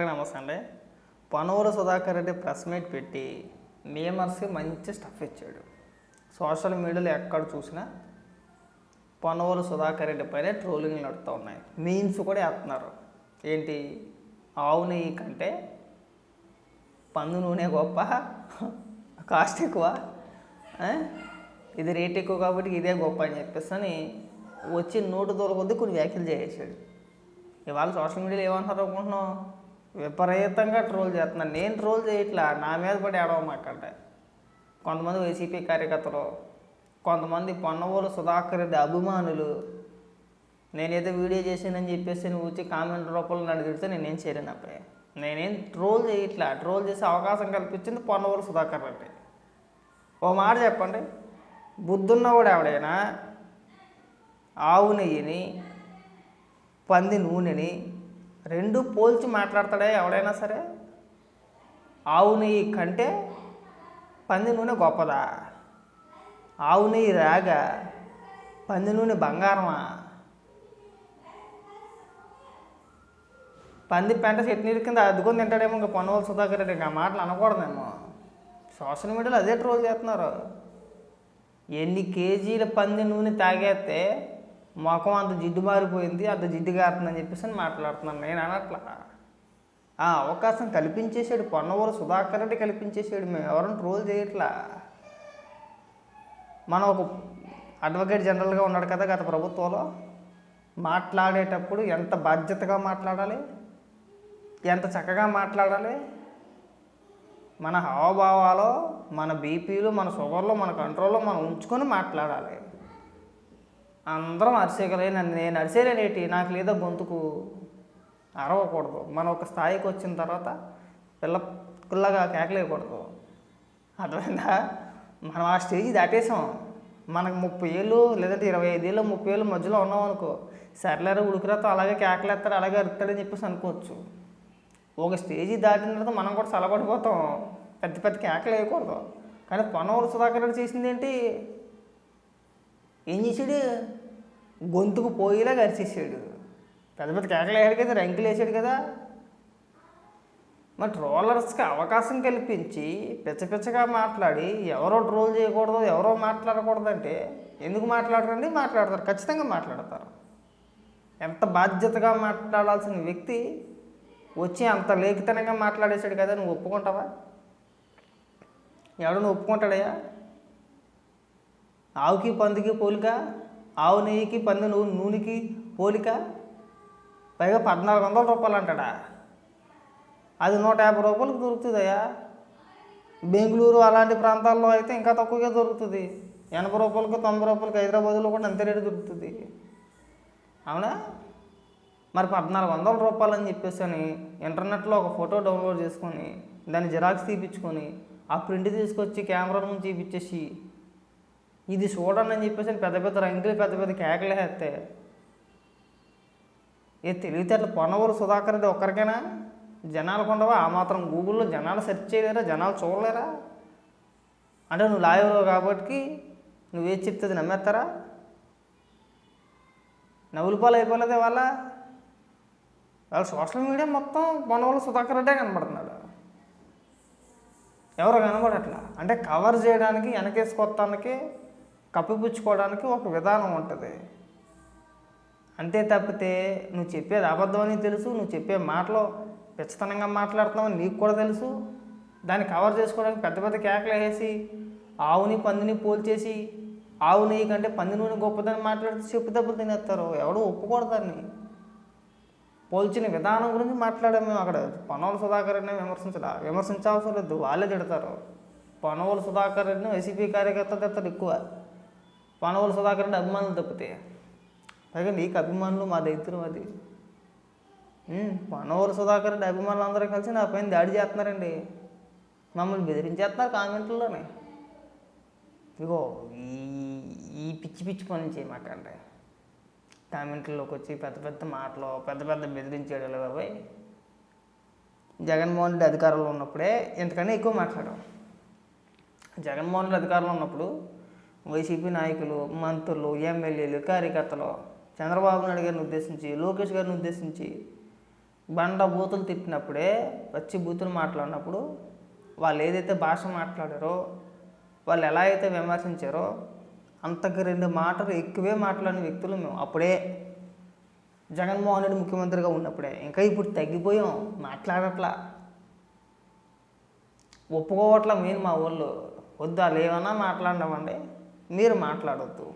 నమస్తే అండి. Panuru Sudhakar Reddy press meet పెట్టి నేమర్స్కి మంచి స్టఫ్ ఇచ్చాడు. సోషల్ మీడియాలో ఎక్కడ చూసినా పనూరు సుధాకర్ రెడ్డి పైన ట్రోలింగ్ నడుతూ ఉన్నాయి. మీమ్స్ కూడా వేస్తున్నారు. ఏంటి? ఆవు నెయ్యి కంటే పందు నూనె గొప్ప కాస్ట్ ఎక్కువ ఇది రేట్ ఎక్కువ కాబట్టి ఇదే గొప్ప అని చెప్పేసి అని వచ్చి నోటు తోలకొద్ది కొన్ని వ్యాఖ్యలు చేసేసాడు. ఇవాళ సోషల్ మీడియాలో ఏమంటారు అనుకుంటున్నావు? విపరీతంగా ట్రోల్ చేస్తున్నాను నేను ట్రోల్ చేయట్లా. నా మీద పడి ఏడవమాకంటే కొంతమంది వైసీపీ కార్యకర్తలు కొంతమంది పొన్నవోలు సుధాకర్ రెడ్డి అభిమానులు నేనేదో వీడియో చేశానని చెప్పేసి నువ్వు వచ్చి కామెంట్ రూపంలో నన్ను తిడితే నేనేం చేయలేను అప్పుడే నేనేం ట్రోల్ చేయట్లా. ట్రోల్ చేసే అవకాశం కల్పించింది పొన్నవోలు సుధాకర్ రెడ్డి. ఓ మాట చెప్పండి. బుద్ధున్నవాడు ఎవడైనా ఆవు నెయ్యిని పంది నూనెని రెండు పోల్చి మాట్లాడతాడే ఎవడైనా సరే? ఆవు నెయ్యి కంటే పంది నూనె గొప్పదా? ఆవు నెయ్యి రాగా పంది నూనె బంగారమా? పంది పెంట చెట్నీటి కింద అద్దుకొని తింటాడేమో ఇంకా పొన్నవల్ సుధాకర్ రెడ్డి. ఇంకా మాటలు అనకూడదేమో. సోషల్ మీడియాలో అదే ట్రోల్ చేస్తున్నారు. ఎన్ని కేజీల పంది నూనె తాగేస్తే ముఖం అంత జిడ్డు మారిపోయింది అంత జిడ్డు కారుతుందని చెప్పేసి అని మాట్లాడుతున్నాను. నేను అనట్లా. ఆ అవకాశం కల్పించేసాడు పొన్నవోలు సుధాకర్ రెడ్డి కల్పించేసాడు మేము ఎవరిని ట్రోల్ చేయట్లా. మనం ఒక అడ్వకేట్ జనరల్గా ఉన్నాడు కదా గత ప్రభుత్వంలో. మాట్లాడేటప్పుడు ఎంత బాధ్యతగా మాట్లాడాలి? ఎంత చక్కగా మాట్లాడాలి? మన హావభావాలు మన బీపీలు మన షుగర్లు మన కంట్రోల్లో మనం ఉంచుకొని మాట్లాడాలి. అందరం అరిసేయగలే. నన్ను నేను అరిసేలేనేటి నాకు లేదా గొంతుకు అరవకూడదు. మనం ఒక స్థాయికి వచ్చిన తర్వాత పిల్ల పిల్లగా కేకలేయకూడదు. అర్థమైందా? మనం ఆ స్టేజ్ దాటేసాం. మనకు ముప్పై ఏళ్ళు లేదంటే ఇరవై ఐదేళ్ళు ముప్పై ఏళ్ళు మధ్యలో ఉన్నాం అనుకో. సర్లేరు ఉడికిరాతో అలాగే కేకలేస్తాడు అలాగే అరుతాడని చెప్పేసి అనుకోవచ్చు. ఒక స్టేజీ దాటిన తర్వాత మనం కూడా చల్లబడిపోతాం పెద్ద పెద్ద కేకలు వేయకూడదు కానీ పొన్నవరు సుధాకర్ చేసింది ఏంటి? ఏం చేశాడు? గొంతుకు పోయేలా గరిచేసాడు పెద్ద పెద్ద కేకలు వేసాడు కదా రంకులు వేసాడు కదా. మరి ట్రోలర్స్కి అవకాశం కల్పించి పిచ్చ పిచ్చగా మాట్లాడి ఎవరో ట్రోల్ చేయకూడదు ఎవరో మాట్లాడకూడదంటే ఎందుకు మాట్లాడరండి? మాట్లాడతారు ఖచ్చితంగా మాట్లాడతారు. ఎంత బాధ్యతగా మాట్లాడాల్సిన వ్యక్తి వచ్చి అంత లేఖితనంగా మాట్లాడేశాడు కదా నువ్వు ఒప్పుకుంటావా? ఎవడన్నా ఒప్పుకుంటాడయ్యా? ఆవుకి పందికి పోలిక ఆవు నెయ్యికి పంది నూ నూనెకి పోలిక. పైగా పద్నాలుగు వందల రూపాయలు అంటాడా? అది నూట యాభై రూపాయలకు దొరుకుతుందయ్యా. బెంగళూరు అలాంటి ప్రాంతాల్లో అయితే ఇంకా తక్కువగా దొరుకుతుంది. ఎనభై రూపాయలకు తొంభై రూపాయలకి హైదరాబాద్లో కూడా అంతే రేటు దొరుకుతుంది. అవునా? మరి పద్నాలుగు వందల రూపాయలు అని చెప్పేసి అని ఇంటర్నెట్లో ఒక ఫోటో డౌన్లోడ్ చేసుకొని దాన్ని జిరాక్స్ తీపించుకొని ఆ ప్రింట్ తీసుకొచ్చి కెమెరా నుంచి చూపించేసి ఇది చూడండి అని చెప్పేసి పెద్ద పెద్ద రంగులు పెద్ద పెద్ద కేకలు వేస్తే. ఏ తెలివితేటలు పొనవరు సుధాకర్ రెడ్డి ఒక్కరికైనా? జనాలు కొండవా ఆ మాత్రం గూగుల్లో జనాలు సెర్చ్ చేయలేరా? జనాలు చూడలేరా? అంటే నువ్వు లాయర్ కాబట్టి నువ్వేది చెప్తే అది నమ్మేస్తారా? నవ్వుల పాలు అయిపోలేదే వాళ్ళ? వాళ్ళ సోషల్ మీడియా మొత్తం పొన్నవూరు సుధాకర్ రెడ్డే కనబడుతున్నాడు. ఎవరు కనబడట్లా? అంటే కవర్ చేయడానికి వెనకేసుకొత్తానికి కప్పిపుచ్చుకోవడానికి ఒక విధానం ఉంటుంది. అంతే తప్పితే నువ్వు చెప్పేది అబద్ధమని తెలుసు నువ్వు చెప్పే మాటలో పిచ్చతనంగా మాట్లాడుతున్నావు నీకు కూడా తెలుసు. దాన్ని కవర్ చేసుకోవడానికి పెద్ద పెద్ద కేకలు వేసి ఆవుని పందిని పోల్చేసి ఆవు నెయ్యి కంటే పంది నూనె గొప్పదని మాట్లాడితే చెప్పు దెబ్బలు తినేస్తారు. ఎవడో ఒప్పుకోడు దాన్ని. పోల్చిన విధానం గురించి మాట్లాడాము మేము అక్కడ. పనవల సుధాకర్ రెడ్డిని విమర్శించడా విమర్శించవసరం లేదు. వాళ్ళే తిడతారు. పనవల సుధాకర్ రెడ్డిని వైసీపీ కార్యకర్తలు తిడతారు ఎక్కువ. పనవల సుధాకర్ అంటే అభిమానులు తప్పితే. పైగా నీకు అభిమానులు మా దైత్యం అది. ఉమ్, సుధాకర్ అంటే అభిమానులు అందరూ కలిసి నా పైన దాడి చేస్తున్నారండి. మమ్మల్ని బెదిరించేస్తున్నారు కామెంట్లలోనే. ఇగో ఈ ఈ పిచ్చి పిచ్చి పనులు చేయమాకండి కామెంట్లలోకి వచ్చి పెద్ద పెద్ద మాటలు పెద్ద పెద్ద బెదిరించేయడాలు బాబాయ్. జగన్మోహన్ రెడ్డి అధికారంలో ఉన్నప్పుడే ఇంతకన్నా ఎక్కువ మాట్లాడాం. జగన్మోహన్ రెడ్డి అధికారంలో ఉన్నప్పుడు వైసీపీ నాయకులు మంత్రులు ఎమ్మెల్యేలు కార్యకర్తలు చంద్రబాబు నాయుడు గారిని ఉద్దేశించి లోకేష్ గారిని ఉద్దేశించి బండ బూతులు తిట్టినప్పుడే వచ్చి బూతులు మాట్లాడినప్పుడు వాళ్ళు ఏదైతే భాష మాట్లాడారో వాళ్ళు ఎలా అయితే విమర్శించారో అంతకు రెండు మాటలు ఎక్కువే మాట్లాడిన వ్యక్తులు మేము అప్పుడే. జగన్మోహన్ రెడ్డి ముఖ్యమంత్రిగా ఉన్నప్పుడే. ఇంకా ఇప్పుడు తగ్గిపోయాం. మాట్లాడట్లా. ఒప్పుకోవట్లా మెయిన్ మా ఊళ్ళో. వద్దా లేవన్నా మాట్లాడమండి మీరు మాట్లాడొద్దు.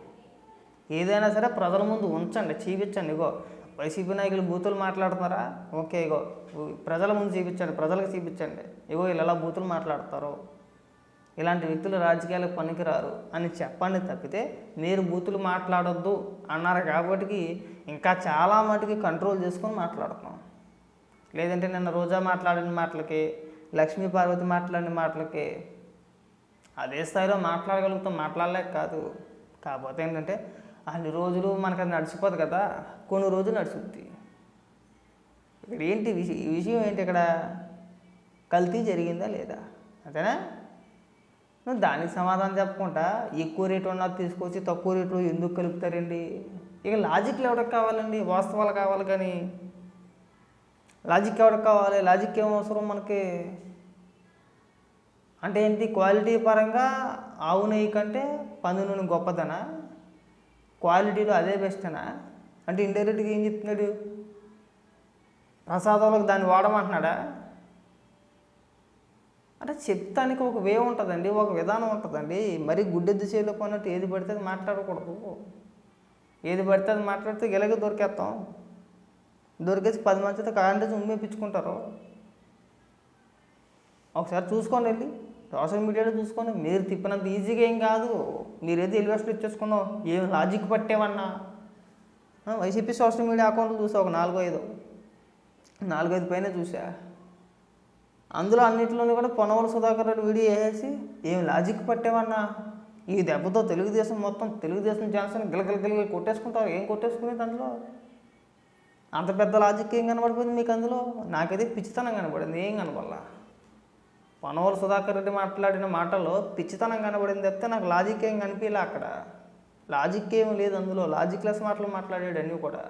ఏదైనా సరే ప్రజల ముందు ఉంచండి చూపించండి ఇగో. వైసీపీ నాయకులు బూతులు మాట్లాడుతున్నారా? ఓకే ఇగో. ప్రజల ముందు చూపించండి ప్రజలకు చూపించండి. ఇగో వీళ్ళు ఎలా బూతులు మాట్లాడతారు. ఇలాంటి వ్యక్తులు రాజకీయాలకు పనికిరారు అని చెప్పండి తప్పితే మీరు బూతులు మాట్లాడొద్దు అన్నారు కాబట్టి ఇంకా చాలా మటుకి కంట్రోల్ చేసుకొని మాట్లాడుతున్నాం లేదంటే నిన్న రోజా మాట్లాడిన మాటలకి లక్ష్మీ పార్వతి మాట్లాడిన మాటలకి అదే స్థాయిలో మాట్లాడగలుగుతాం మాట్లాడలేక కాదు. కాకపోతే ఏంటంటే అన్ని రోజులు మనకు అది నడిచిపోదు కదా కొన్ని రోజులు నడుచుద్ది ఇక్కడ ఏంటి విషయం ఈ విషయం ఏంటి ఇక్కడ? కల్తీ జరిగిందా లేదా? అంతేనా? నువ్వు దానికి సమాధానం చెప్పకుండా ఎక్కువ రేటు ఉన్నది తీసుకొచ్చి తక్కువ రేట్లు ఎందుకు కలుపుతారండి? ఇక లాజిక్లు ఎవరికి కావాలండి? వాస్తవాలు కావాలి కానీ. లాజిక్ ఎవరికి కావాలి? లాజిక్ ఏం అవసరం మనకి? అంటే ఏంటి క్వాలిటీ పరంగా ఆవు నెయ్యి కంటే పంది నూనె గొప్పదనా? క్వాలిటీలో అదే బెస్టనా అంటే ఇండైరెక్ట్గా ఏం చెప్తున్నాడు? ప్రసాదాలకు దాన్ని వాడమంటున్నాడా? అంటే చెప్తానికి ఒక వే ఉంటుందండి ఒక విధానం ఉంటుందండి. మరి గుడ్డెద్దు చేలో పోయినట్టు ఏది పడితే అది మాట్లాడకూడదు. ఏది పడితే అది మాట్లాడితే గిలగ దొరికేస్తాం. దొరికేసి పది మందితో కాంటేజ్ ఉమ్మేపించుకుంటారు. ఒకసారి చూసుకోండి వెళ్ళి. సోషల్ మీడియాలో చూసుకొని మీరు తిప్పినంత ఈజీగా ఏం కాదు. మీరేదో ఎలివేషన్ ఇచ్చేసుకున్నావు. ఏం లాజిక్ పట్టేవన్నా? వైసీపీ సోషల్ మీడియా అకౌంట్లు చూసా ఒక నాలుగో ఐదు. నాలుగైదు పైన చూసా. అందులో అన్నింటిలోనూ కూడా పొనవల సుధాకర్ రెడ్డి వీడియో వేసేసి ఏం లాజిక్ పట్టేవన్నా? ఈ దెబ్బతో తెలుగుదేశం మొత్తం తెలుగుదేశం జనసేన గిలగిల గిలగిల కొట్టేసుకుంటారు. ఏం కొట్టేసుకునేది అందులో? అంత పెద్ద లాజిక్ ఏం కనబడిపోయింది మీకు అందులో? నాకైతే పిచ్చితనం కనబడింది. ఏం కనబడలా? మనోహర్ సుధాకర్ రెడ్డి మాట్లాడిన మాటలో పిచ్చితనం కనబడింది తప్పితే నాకు లాజిక్ ఏం కనిపించలే అక్కడ. లాజిక్ ఏం లేదు అందులో. లాజిక్లెస్ మాటలు మాట్లాడాడు అన్నీ కూడా.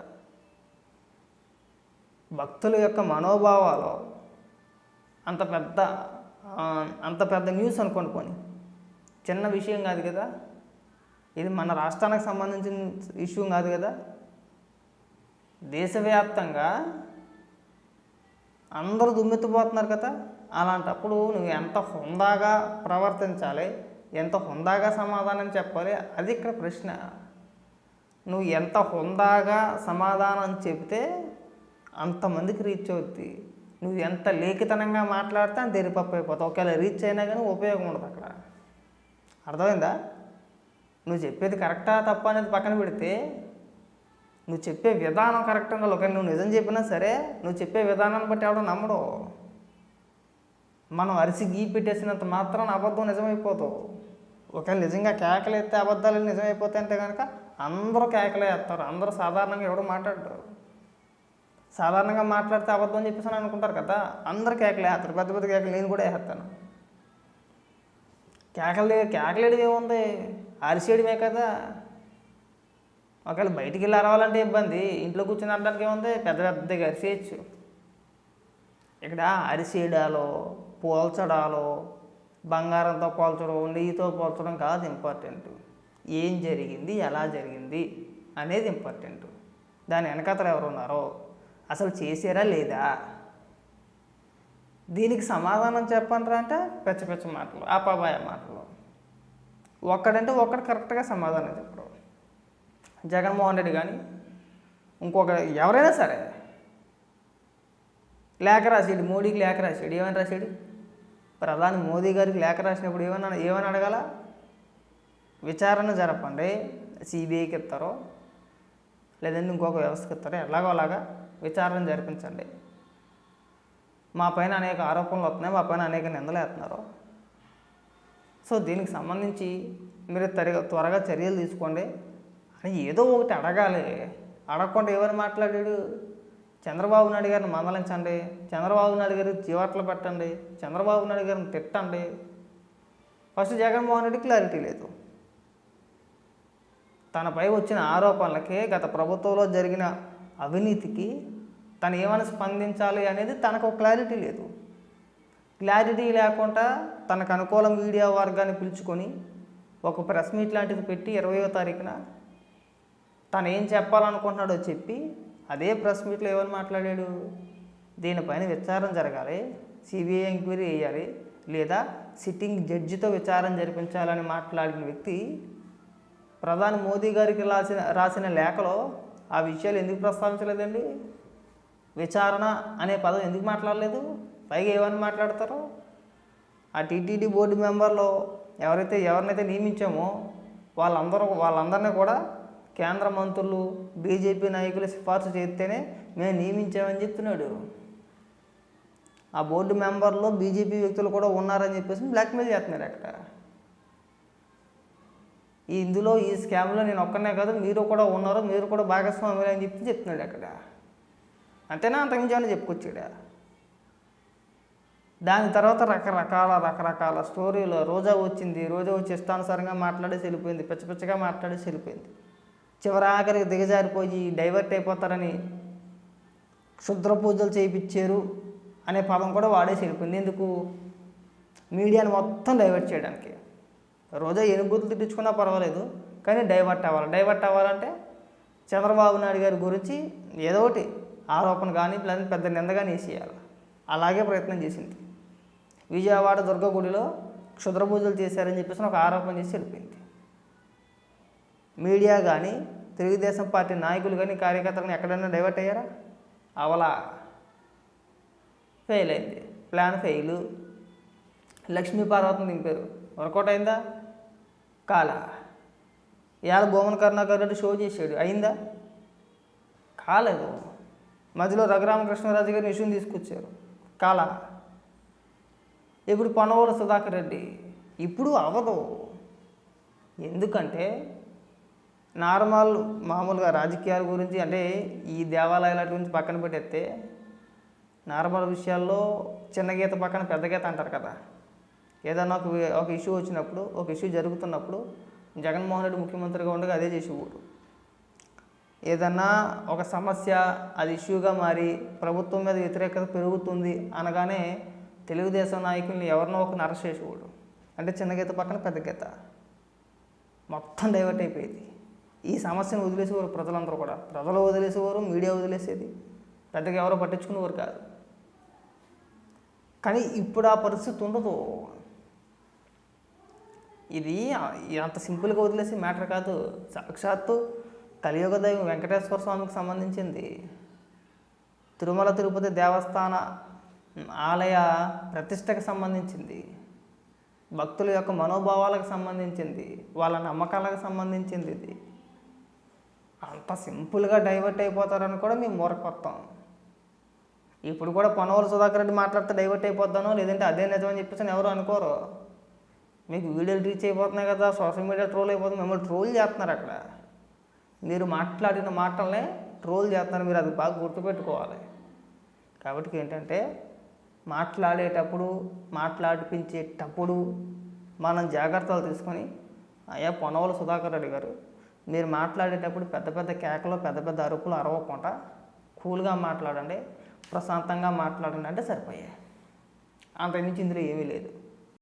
భక్తుల యొక్క మనోభావాలు అంత పెద్ద అంత పెద్ద న్యూస్ అనుకోండి పోనీ. చిన్న విషయం కాదు కదా. ఇది మన రాష్ట్రానికి సంబంధించిన ఇష్యూ కాదు కదా. దేశవ్యాప్తంగా అందరూ దుమ్మెత్తిపోతున్నారు కదా. అలాంటప్పుడు నువ్వు ఎంత హుందాగా ప్రవర్తించాలి ఎంత హుందాగా సమాధానం చెప్పాలి అది ఇక్కడ ప్రశ్న. నువ్వు ఎంత హుందాగా సమాధానం చెబితే అంతమందికి రీచ్ అవుద్ది. నువ్వు ఎంత లేఖితనంగా మాట్లాడితే అంత ఎరిపప్పు అయిపోతావు. ఒకవేళ రీచ్ అయినా కానీ ఉపయోగం ఉండదు అక్కడ. అర్థమైందా? నువ్వు చెప్పేది కరెక్టా తప్ప అనేది పక్కన పెడితే నువ్వు చెప్పే విధానం కరెక్ట్ ఉండాలి. ఒకవేళ నువ్వు నిజం చెప్పినా సరే నువ్వు చెప్పే విధానాన్ని బట్టి ఎవడో నమ్మడు. మనం అరిసి గీ పెట్టేసినంత మాత్రం అబద్ధం నిజమైపోతావు. ఒకవేళ నిజంగా కేకలు ఎత్తే అబద్ధాలు నిజమైపోతాయి అంటే కనుక అందరూ కేకలే వేస్తారు. అందరూ సాధారణంగా ఎవడు మాట్లాడతారు సాధారణంగా మాట్లాడితే అబద్ధం అని చెప్పేసి అని అనుకుంటారు కదా అందరు కేకలే వేస్తారు. పెద్ద పెద్ద కేకలు నేను కూడా వేస్తాను. కేకలు కేకలేడు ఏముంది? అరిసేయడమే కదా. ఒకవేళ బయటికి వెళ్ళి అరవాలంటే ఇబ్బంది. ఇంట్లో కూర్చొని అనడానికి ఏముంది? పెద్ద పెద్దగా అరిసేయచ్చు. ఇక్కడ అరిసేయడాలో పోల్చడాలో బంగారంతో పోల్చడం నెయ్యితో పోల్చడం కాదు ఇంపార్టెంట్. ఏం జరిగింది ఎలా జరిగింది అనేది ఇంపార్టెంట్. దాని వెనకతలు ఎవరు ఉన్నారో అసలు చేసారా లేదా? దీనికి సమాధానం చెప్పండి అంటే పెచ్చ పెచ్చ మాటలు అపాబాయ మాటలు. ఒక్కడంటే ఒక్కడు కరెక్ట్గా సమాధానం చెప్పడు. జగన్మోహన్ రెడ్డి కానీ ఇంకొక ఎవరైనా సరే లేఖ రాశాడు మోడీకి లేఖ రాశాడు ఏమని రాశాడు ప్రధాని మోదీ గారికి లేఖ రాసినప్పుడు ఏమన్నా ఏమని అడగాల? విచారణ జరపండి. సిబిఐకి ఇస్తారో? లేదంటే ఇంకొక వ్యవస్థకి ఇస్తారో? ఎలాగో అలాగా విచారణ జరిపించండి. మా పైన అనేక ఆరోపణలు వస్తున్నాయి. మా పైన అనేక నిందలు వేస్తున్నారు? సో దీనికి సంబంధించి మీరు త్వరగా త్వరగా చర్యలు తీసుకోండి. అని ఏదో ఒకటి అడగాలి. అడగకుండా ఎవరు మాట్లాడాడు? చంద్రబాబు నాయుడు గారిని మందలించండి చంద్రబాబు నాయుడు గారికి జీవాట్లు పెట్టండి చంద్రబాబు నాయుడు గారిని తిట్టండి. ఫస్ట్ జగన్మోహన్ రెడ్డి క్లారిటీ లేదు. తనపై వచ్చిన ఆరోపణలకి గత ప్రభుత్వంలో జరిగిన అవినీతికి తను ఏమైనా స్పందించాలి అనేది తనకు క్లారిటీ లేదు. క్లారిటీ లేకుండా తనకు అనుకూల మీడియా వర్గాన్ని పిలుచుకొని ఒక ప్రెస్ మీట్ లాంటిది పెట్టి ఇరవయో తారీఖున తను ఏం చెప్పాలనుకుంటున్నాడో చెప్పి అదే ప్రెస్ మీట్లో ఏమని మాట్లాడాడు? దీనిపైన విచారణ జరగాలి సిబిఐ ఎంక్వైరీ వేయాలి లేదా సిట్టింగ్ జడ్జితో విచారం జరిపించాలని మాట్లాడిన వ్యక్తి ప్రధాని మోదీ గారికి రాసిన రాసిన లేఖలో ఆ విషయాలు ఎందుకు ప్రస్తావించలేదండి? విచారణ అనే పదం ఎందుకు మాట్లాడలేదు? పైగా ఏమని మాట్లాడతారు? ఆ టీటీడీ బోర్డు మెంబర్లో ఎవరైతే ఎవరినైతే నియమించామో వాళ్ళందరూ వాళ్ళందరినీ కూడా కేంద్ర మంత్రులు బీజేపీ నాయకులు సిఫార్సు చేస్తేనే మేము నియమించామని చెప్తున్నాడు. ఆ బోర్డు మెంబర్లో బీజేపీ వ్యక్తులు కూడా ఉన్నారని చెప్పేసి బ్లాక్మెయిల్ చేస్తున్నారు అక్కడ. ఈ ఇందులో ఈ స్కామ్లో నేను ఒక్కనే కాదు మీరు కూడా ఉన్నారు మీరు కూడా భాగస్వాములు అని చెప్పి చెప్తున్నాడు అక్కడ. అంతేనా? అంతకుమించి ఏమైనా చెప్పుకొచ్చాడా? దాని తర్వాత రకరకాల రకరకాల స్టోరీలు. రోజా వచ్చింది రోజా వచ్చి ఇష్టానుసారంగా మాట్లాడేసి వెళ్ళిపోయింది పిచ్చ పిచ్చగా మాట్లాడేసి వెళ్ళిపోయింది. చివరి ఆఖరికి దిగజారిపోయి డైవర్ట్ అయిపోతారని క్షుద్ర పూజలు చేయించారు అనే పదం కూడా వాడేసి వెళ్ళిపోయింది. ఎందుకు? మీడియాని మొత్తం డైవర్ట్ చేయడానికి. రోజా ఎనుగుతులు తిట్టించుకున్నా పర్వాలేదు కానీ డైవర్ట్ అవ్వాలి. డైవర్ట్ అవ్వాలంటే చంద్రబాబు నాయుడు గారి గురించి ఏదో ఒకటి ఆరోపణ కానీ లేదా పెద్ద నింద కానీ వేసేయాలి. అలాగే ప్రయత్నం చేసింది. విజయవాడ దుర్గ గుడిలో క్షుద్ర పూజలు చేశారని చెప్పేసి ఒక ఆరోపణ చేసి వెళ్ళిపోయింది. మీడియా కానీ తెలుగుదేశం పార్టీ నాయకులు కానీ కార్యకర్తలు కానీ ఎక్కడైనా డైవర్ట్ అయ్యారా? అవలా ఫెయిల్ అయింది. ప్లాన్ ఫెయిల్ లక్ష్మీ పార్వతిని దింపారు. వర్కౌట్ అయిందా? కాల. ఇవాళ భువన్ కరుణాకర్ రెడ్డి షో చేశాడు. అయిందా? కాలేదు. మధ్యలో రఘురామకృష్ణరాజు గారిని ఇష్యూని తీసుకొచ్చారు. కాల. ఇప్పుడు పొన్నవోలు సుధాకర్ రెడ్డి. ఇప్పుడు అవ్వదు ఎందుకంటే నార్మల్ మామూలుగా రాజకీయాల గురించి అంటే ఈ దేవాలయాల గురించి పక్కన పెట్టేస్తే నార్మల్ విషయాల్లో చిన్న గీత పక్కన పెద్ద గీత అంటారు కదా. ఏదైనా ఒక ఒక ఇష్యూ వచ్చినప్పుడు ఒక ఇష్యూ జరుగుతున్నప్పుడు జగన్మోహన్ రెడ్డి ముఖ్యమంత్రిగా ఉండగా అదే చేసేవాడు. ఏదన్నా ఒక సమస్య అది ఇష్యూగా మారి ప్రభుత్వం మీద వ్యతిరేకత పెరుగుతుంది అనగానే తెలుగుదేశం నాయకుల్ని ఎవరినో ఒకరిని అరెస్ట్ చేసేవాడు. అంటే చిన్న గీత పక్కన పెద్ద గీత. మొత్తం డైవర్ట్ అయిపోయేది. ఈ సమస్యను వదిలేసేవారు ప్రజలందరూ కూడా. ప్రజలు వదిలేసేవారు మీడియా వదిలేసేది. పెద్దగా ఎవరో పట్టించుకునేవారు కాదు. కానీ ఇప్పుడు ఆ పరిస్థితి ఉండదు. ఇది అంత సింపుల్గా వదిలేసే మ్యాటర్ కాదు. సాక్షాత్తు కలియుగ దైవం వెంకటేశ్వర స్వామికి సంబంధించింది. తిరుమల తిరుపతి దేవస్థాన ఆలయ ప్రతిష్టకు సంబంధించింది. భక్తుల యొక్క మనోభావాలకు సంబంధించింది. వాళ్ళ నమ్మకాలకు సంబంధించింది ఇది. అంత సింపుల్గా డైవర్ట్ అయిపోతారని కూడా మేము మూరకొత్తాం ఇప్పుడు కూడా పొనవరు సుధాకర్ రెడ్డి మాట్లాడితే డైవర్ట్ అయిపోతాను లేదంటే అదే నిజమని చెప్పేసి అని ఎవరు అనుకోరు. మీకు వీడియోలు రీచ్ అయిపోతున్నాయి కదా సోషల్ మీడియా ట్రోల్ అయిపోతుంది మిమ్మల్ని ట్రోల్ చేస్తున్నారు అక్కడ. మీరు మాట్లాడిన మాటలనే ట్రోల్ చేస్తున్నారు మీరు అది బాగా గుర్తుపెట్టుకోవాలి. కాబట్టి ఏంటంటే మాట్లాడేటప్పుడు మాట్లాడిపించేటప్పుడు మనం జాగ్రత్తలు తీసుకొని అయ్యా పొనవల సుధాకర్ రెడ్డి గారు మీరు మాట్లాడేటప్పుడు పెద్ద పెద్ద కేకలు పెద్ద పెద్ద అరుపులు అరవకుండా కూల్గా మాట్లాడండి ప్రశాంతంగా మాట్లాడండి అంటే సరిపోయాయి. అంతకుమించి ఇందులో ఏమీ లేదు.